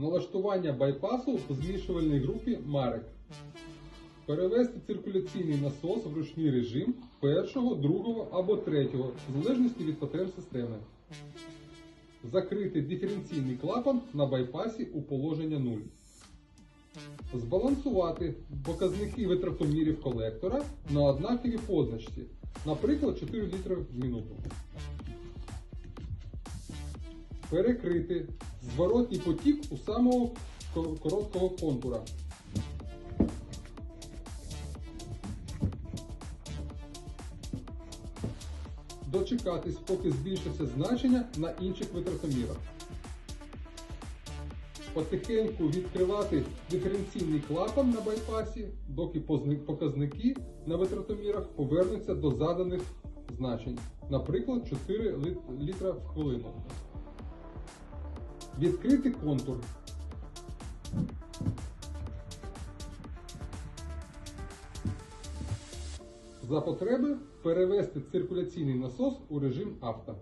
Налаштування байпасу в змішувальній групі Марек. Перевести циркуляційний насос в ручний режим першого, другого або третього, в залежності від потреб системи. Закрити диференційний клапан на байпасі у положення 0. Збалансувати показники витратомірів колектора на однаковій позначці, наприклад, 4 літри в минуту. Перекрити зворотній потік у самого короткого контура. Дочекатись, поки збільшиться значення на інших витратомірах. Потихеньку відкривати диференційний клапан на байпасі, доки показники на витратомірах повернуться до заданих значень, наприклад, 4 літра в хвилину. Відкрити контур. За потреби перевести циркуляційний насос у режим авто.